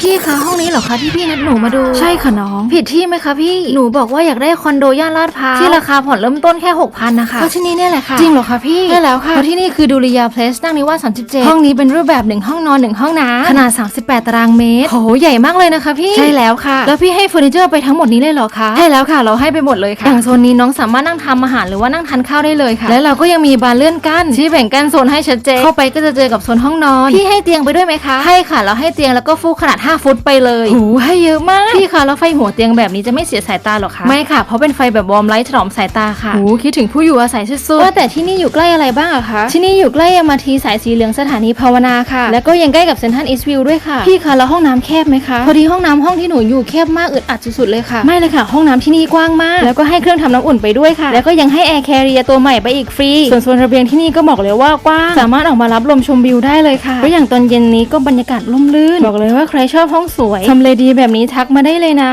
พี่คะห้องนี้เหรอคะที่พี่นัดหนูมาดูใช่ค่ะน้อง ผิดที่ไหมคะพี่หนูบอกว่าอยากได้คอนโดย่านลาดพร้าวที่ราคาผ่อนเริ่มต้นแค่6,000นะคะก็ที่นี่เนี่ยแหละค่ะจริงเหรอคะพี่ใช่แล้วค่ะเพราะที่นี่คือดุริยาเพลสนั่งนิวาส37 ห้องนี้เป็นรูปแบบหนึ่งห้องนอนหนึ่งห้องน้ำขนาด 38 ตารางเมตรโหใหญ่มากเลยนะคะพี่ใช่แล้วค่ะ แล้วพี่ให้เฟอร์นิเจอร์ไปทั้งหมดนี้เลยเหรอคะใช่แล้วค่ะ เราให้ไปหมดเลยค่ะอย่างโซนนี้น้องสามารถนั่งทำอาหารหรือว่านั่งทานข้าวได้เลยค่ะ และเราก็ยังมีบานเลื่อนกั้นที่แบ่งกั้นโซนให้ชัดเจนเข้าไปก็จะเจอกับโซนห้องนอนพี่ให้เตียงไปด้วยไหมคะให้ค่ะเราให้เตียงแล้วก็ฟูกขนาด5 ฟุตไปเลยหูให้เยอะมาก คะแล้วไฟหัวเตียงแบบนี้จะไม่เสียสายตาหรอคะไม่ค่ะเพราะเป็นไฟแบบวอร์มไลท์ถนอมสายตาค่ะโหคิดถึงผู้อยู่อาศัยสุดๆว่าแต่ที่นี่อยู่ใกล้อะไรบ้างอะคะที่นี่อยู่ใกล้ยมาทีสายสีเหลืองสถานีภาวนาค่ะ แล้วก็ยังใกล้กับเซนทรัลอีสต์วิวด้วยค่ะพี่คะแล้วห้องน้ำแคบไหมคะพอดีห้องน้ำห้องที่หนูอยู่แคบมากอึดอัดสุดๆเลยค่ะไม่เลยค่ะ ห้องน้ำที่นี่กว้างมาก แล้วก็ให้เครื่องทำน้ำอุ่นไปด้วยค่ะ แล้วก็ยังให้แอร์แคริเอร์ตัวใหม่ไปอีกฟรีส่วนโซนระเบียงที่นี่ก็บอกเลยว่ากว้างสามารถออกมารับลมชมวิวได้เลยค่ะแล้วอย่างตอนเย็นนี้ก็บรรยากาศร่มรื่น บอกเลยว่าใครชอบห้องสวยทำเลดีแบบนี้ทักมาได้เลยนะ